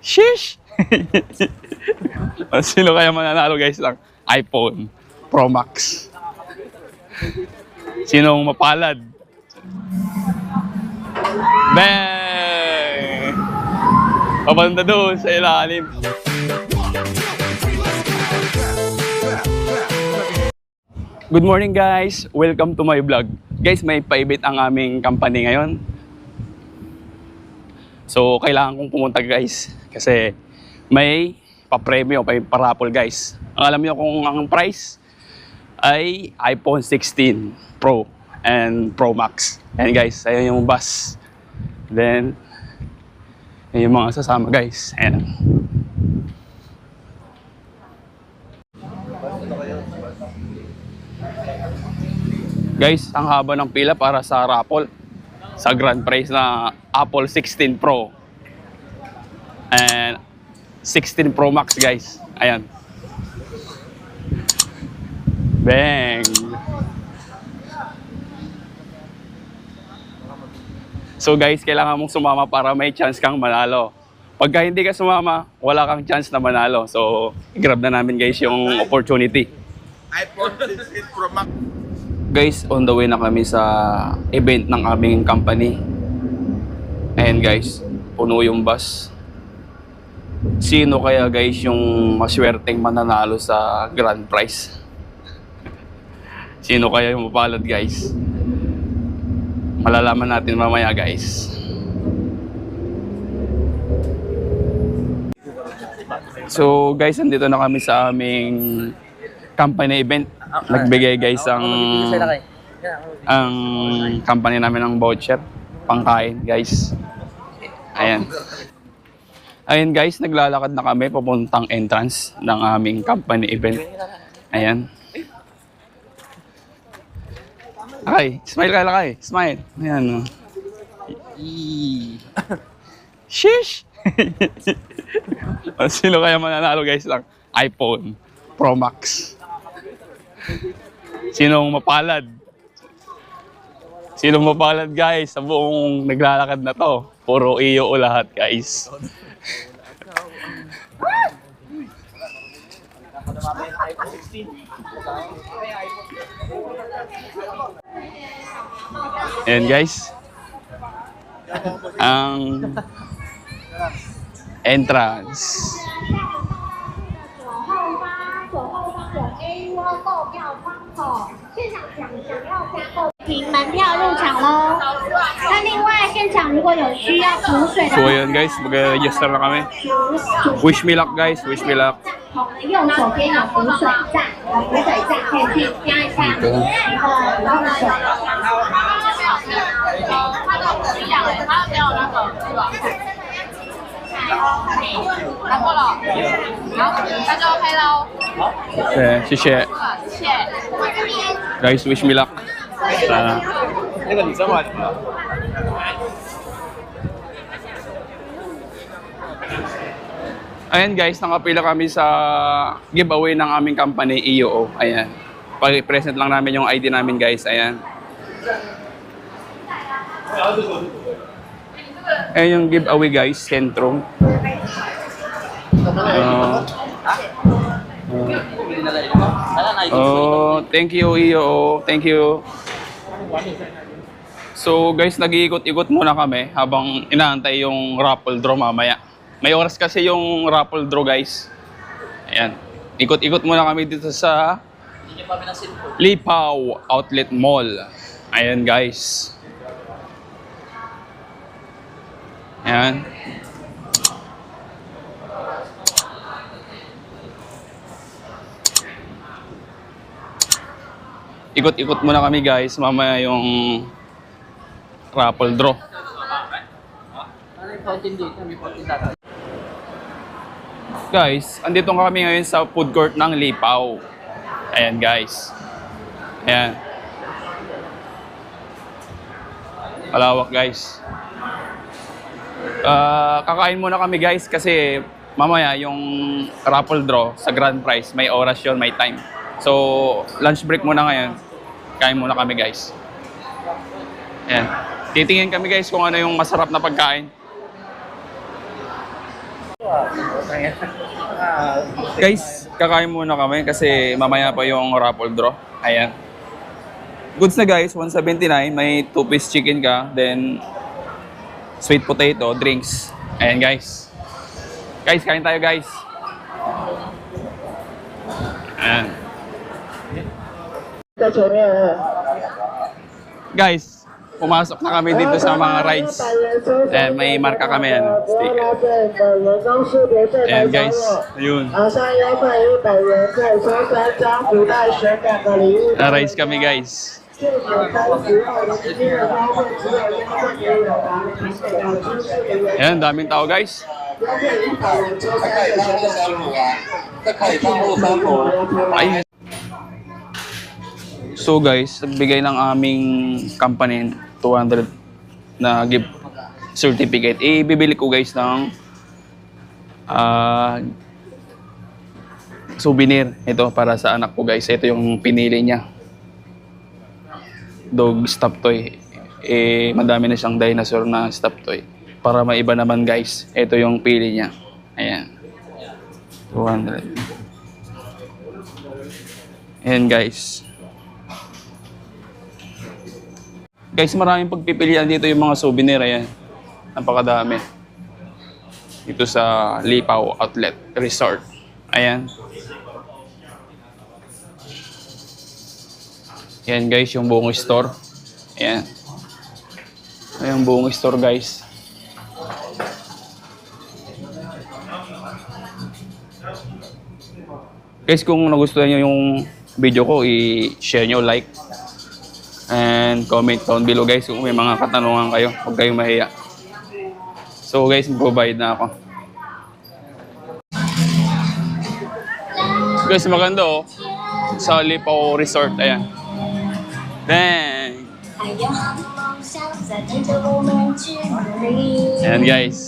Sheesh! Sino kaya mananalo guys ng iPhone Pro Max? Sinong mapalad? Bang! Papunta doon sa ilalim. Good morning guys! Welcome to my vlog. Guys, may paibit ang aming company ngayon. So, kailangan kong pumunta guys. Kasi may pa-premyo, may parapol guys. Ang alam niyo kung ang price ay iPhone 16 Pro and Pro Max. Ayan guys, ayan yung bus. Then, ayan yung mga sasama guys. Ayan. Guys, ang haba ng pila para sa raffle sa grand prize na Apple 16 Pro and 16 Pro Max guys. Ayan. Bang! So guys, kailangan mong sumama para may chance kang manalo. Pagka hindi ka sumama, wala kang chance na manalo. So, grab na namin guys yung opportunity. iPhone 16 Pro Max. Guys, on the way na kami sa event ng aming company. Ayan guys, puno yung bus. Sino kaya guys yung maswerteng mananalo sa grand prize? Sino kaya yung mapalad guys? Malalaman natin mamaya guys. So guys, andito na kami sa aming company event. Nagbigay guys ang ang company namin ng voucher pangkain guys. Ayan. Ayan guys, naglalakad na kami papuntang entrance ng aming company event. Ayan. Ay, smile ka lakay. Smile. Ayan. oh. Sheesh! Sino kaya mananalo guys ng iPhone Pro Max? Sinong mapalad? Sinong mapalad guys sa buong naglalakad na to? Puro iyo o lahat guys. Ayan guys. Ang entrance. 后八左后方有 A 窝购票窗口，现场想想要加购凭门票入场喽。那另外现场如果有需要补水的 So ayan guys, mag-register na kami. Wish me luck guys, wish me luck. 我们右手边有补水站，有补水站可以去加一下呃然后水。拿过了，好，那就 OK 喽。 Okay, 谢谢。谢谢。 Guys, wish me luck. 자, Ayan guys, nakapila kami sa giveaway ng aming company, EOO. Ayan. Pag-present lang namin yung ID namin guys. Ayan. Ayan yung giveaway guys, Centrum. Uh, uh, oh, thank you, EOO. Thank you. So guys, nag-iikot-ikot muna kami habang inaantay yung raffle draw mamaya. May oras kasi yung raffle draw guys. Ayan. Ikot-ikot muna kami dito sa Lipaw Outlet Mall. Ayan guys. Ayan. Ikot-ikot muna kami guys. Mamaya yung raffle draw. Guys, andito kami ngayon sa food court ng Lipaw. Ayan guys. Ayan. Malawak guys. Ah, kakain muna kami guys kasi mamaya yung raffle draw sa grand prize, may oras yun, may time. So, lunch break muna ngayon. Kain muna kami guys. Ayan. Titingin kami guys kung ano yung masarap na pagkain. Guys, kakain muna kami kasi mamaya pa yung raffle draw. Ayan. Goods na guys, 179. May 2-piece chicken ka. Then, sweet potato, drinks. Ayan guys. Guys, kain tayo guys. Ayan. Guys, pumasok na kami dito sa mga rides. And may marka kami yan. And guys, ayun. Na-rides kami guys. Ayan, daming tao guys. Ay, So guys, nagbigay ng aming company 200 na gift certificate. Ibibili ko guys ng ah, souvenir. Ito para sa anak ko guys. Ito yung pinili niya. Dog stop toy. Eh, madami na siyang dinosaur na stop toy. Para maiba naman guys. Ito yung pili niya. Ayan. 200. Ayan guys. Guys, maraming pagpipilian dito yung mga souvenir. Ayan. Napakadami. Dito sa Lipaw Outlet Resort. Ayan. Ayan guys, yung buong store. Ayan. Ayan buong store guys. Guys, kung nagustuhan nyo yung video ko, i-share nyo, like, and comment down below guys kung may mga katanungan kayo. Huwag kayong mahiya. So guys provide na ako. Guys maganda oh. Sa Lipaw Resort ayan. Dang! Ayan guys.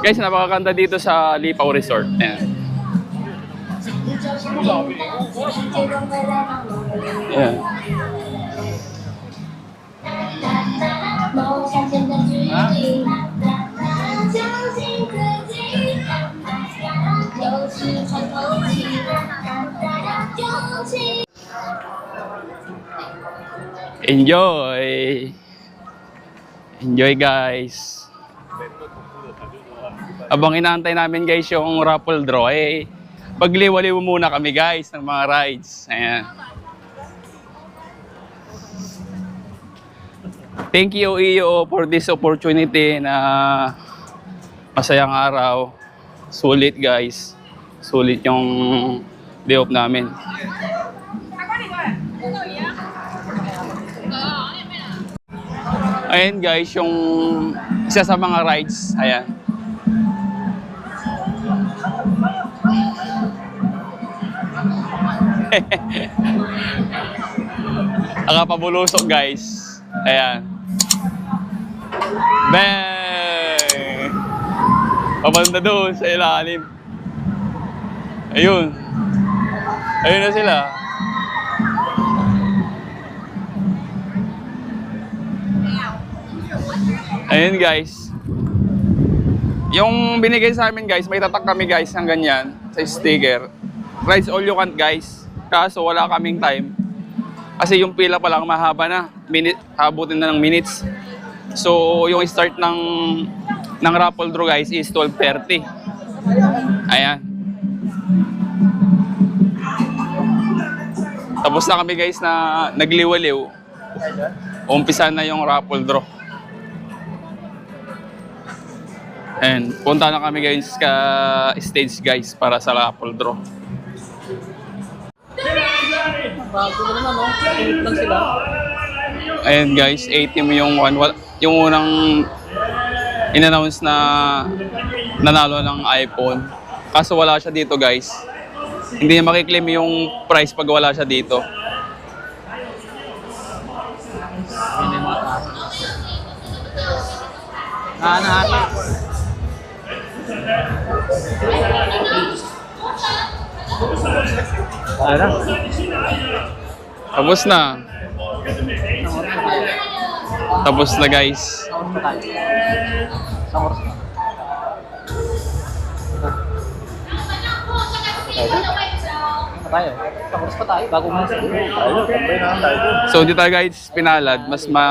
Guys napakakanta dito sa Lipaw Resort. Ayan. Yeah. Enjoy! Enjoy guys! Abang inaantay namin guys yung raffle draw eh pagliwaliw muna kami guys ng mga rides. Ayan. Thank you Iyo for this opportunity na masayang araw. Sulit guys. Sulit yung day off namin. Ayan guys, yung isa sa mga rides. Ayan. Nakapabulusok guys. Ayan. Bang! Papunta doon sa ilalim. Ayun. Ayun na sila. Ayun guys. Yung binigay sa amin guys, may tatak kami guys ng ganyan sa sticker. Rides all you can guys. Kaso wala kaming time. Kasi yung pila pa lang mahaba na. Minute, habutin na ng minutes. So yung start ng ng raffle draw guys is 12.30. Ayan. Tapos na kami guys na nagliwaliw. Umpisa na yung raffle draw. And punta na kami guys ka stage guys para sa raffle draw. Ayan guys, 18 yung one, yung unang in-announce na nanalo ng iPhone. Kaso wala siya dito guys. Hindi niya makiklaim yung price pag wala siya dito. Tapos na. Tapos na guys. So dito tayo guys, pinalad, mas ma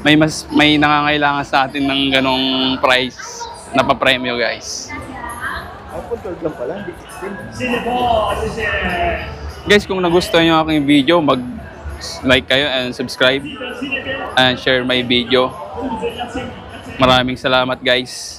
may mas may nangangailangan sa atin ng ganong price na pa-premyo guys. iPhone 12 lang pala, hindi 16. Guys, kung nagustuhan niyo aking video, mag like kayo and subscribe and share my video. Maraming salamat guys.